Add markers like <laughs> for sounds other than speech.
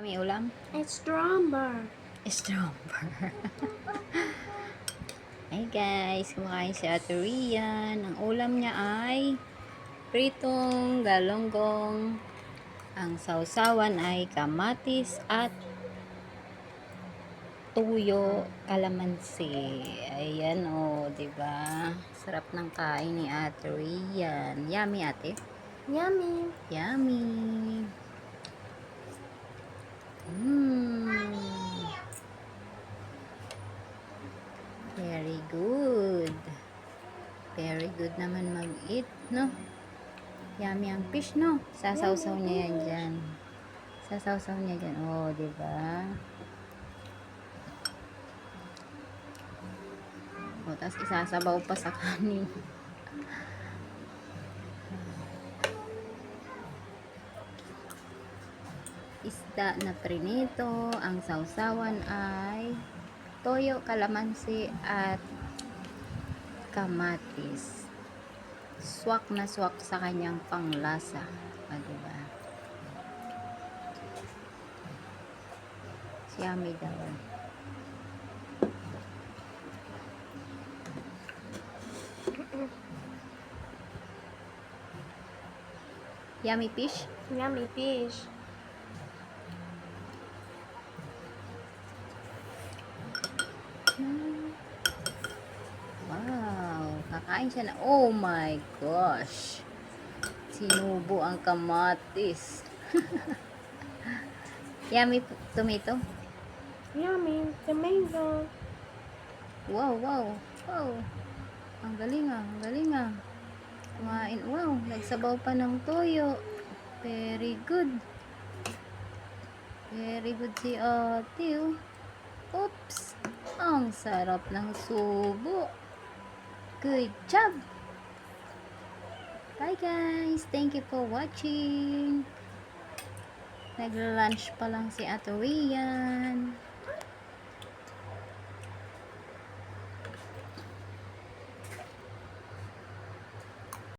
Kami ulam? It's drummer. Stronger. <laughs> Hey guys, kumakain si Ate Rian. Ang ulam niya ay pritong galonggong. Ang sausawan ay kamatis at tuyo kalamansi. Ayan o, oh, 'di ba? Sarap ng kain ni Ate Rian. Yummy ate. Yummy. Yummy. Mmm. Very good. Very good naman mag-eat, no? Yummy ang fish, no? Sasawsaw niya yan dyan. Sasawsaw niya dyan. Oh, di ba? Oh, tapos isasabaw pa sa kanin. <laughs> isda na prinito. Ang sausawan ay toyo, kalamansi at kamatis. Swak na swak sa kanyang panglasa. O, diba? Yummy daw. Yummy fish? Yummy fish. Wow, kakain siya na. Oh my gosh. Sinubo ang kamatis. <laughs> Yummy tomato. Yummy. Tomato. Wow, wow, wow. Ang galing ah, ang galing ah. Kumain, wow, nagsabaw pa ng toyo. Very good. Very good si ate oh. Oops, ang sarap ng subo. Good job. Bye guys, thank you for watching. Nag-lunch pa lang si Ate.